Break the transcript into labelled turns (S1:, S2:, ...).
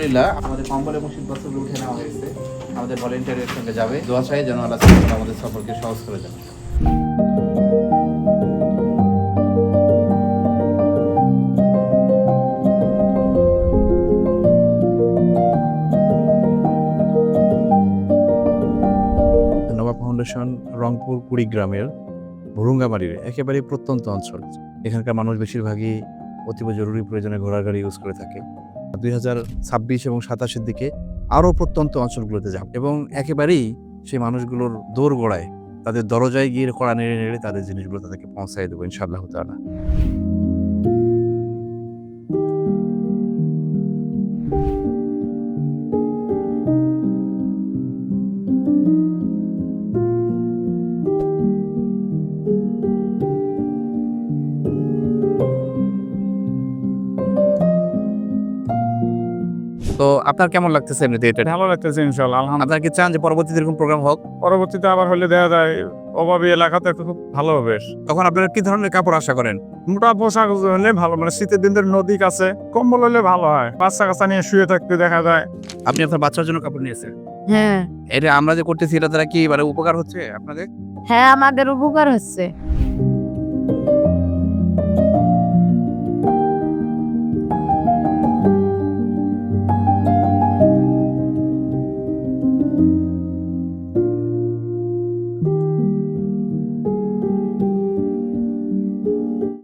S1: আলহামদুলিল্লাহ, আমাদের কম্বল এবং উঠে নেওয়া হয়েছে। আমাদের ভলেন্টিয়ারের সঙ্গে যাবে। দোয়া চাই যেন আল্লাহ আমাদের সফরকে সহজ করে দেন।
S2: ফাউন্ডেশন রংপুর কুড়িগ্রামের ভুরুঙ্গামারির একেবারে প্রত্যন্ত অঞ্চল। এখানকার মানুষ বেশিরভাগই অতীব জরুরি প্রয়োজনে ঘোড়ার গাড়ি ইউজ করে থাকে। দুই হাজার ছাব্বিশ এবং সাতাশের দিকে আরও প্রত্যন্ত অঞ্চলগুলোতে যাব এবং একেবারেই সেই মানুষগুলোর দৌড় গোড়ায় তাদের দরজায় গিয়ে কড়া নেড়ে নেড়ে তাদের জিনিসগুলো তাদেরকে পৌঁছায় দেবো, ইনশাআল্লাহ তাআলা। তো আপনার কেমন লাগতেছে এমনিতে এটা?
S3: ভালো লাগতেছে ইনশাল্লাহ আলহামদুলিল্লাহ।
S2: আপনারা কি চান যে পরবর্তীতে এরকম প্রোগ্রাম হোক?
S3: পরবর্তীতে আবার হলে দেখা যায় অভাবী এলাকাতে একটু খুব ভালো হবে।
S2: তখন আপনারা কি ধরনের কাপড় আশা করেন?
S3: মোটা পোশাক হলে ভালো মানে শীতের দিনদের নদী কাছে কম্বল হলে ভালো হয়। বাচ্চা কাচ্চা নিয়ে শুয়ে থাকতে দেখা যায়।
S2: আপনি আপনার বাচ্চার জন্য কাপড় নিয়েছেন?
S4: হ্যাঁ।
S2: এটা আমরা যে করতেছি এটা দ্বারা কি মানে উপকার হচ্ছে আপনাদের?
S4: হ্যাঁ আমাদের উপকার হচ্ছে।